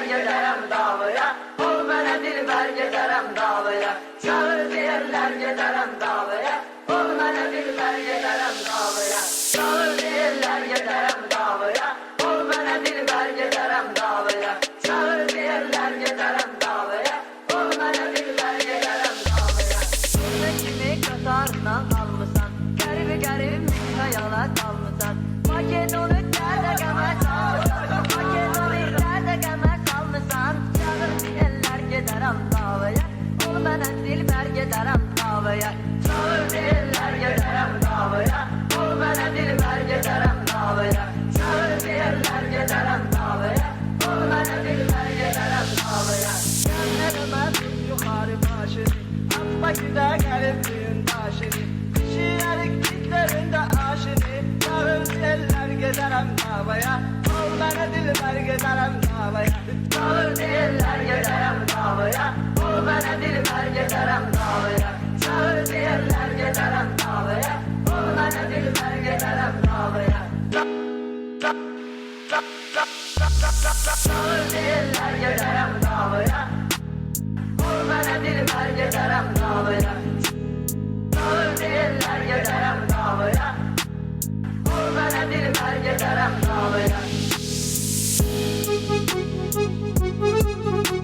dilber giderem dağlıya Ol bana dilber giderem dağlıya Çağır diğerler giderem dağlıya. gezerim davaya Onlara dilber gezerim davaya Çalır diyenler gezerim davaya Onlara dilber gezerim davaya Çalır diyenler gezerim davaya Onlara dilber gezerim davaya Çalır diyenler gezerim davaya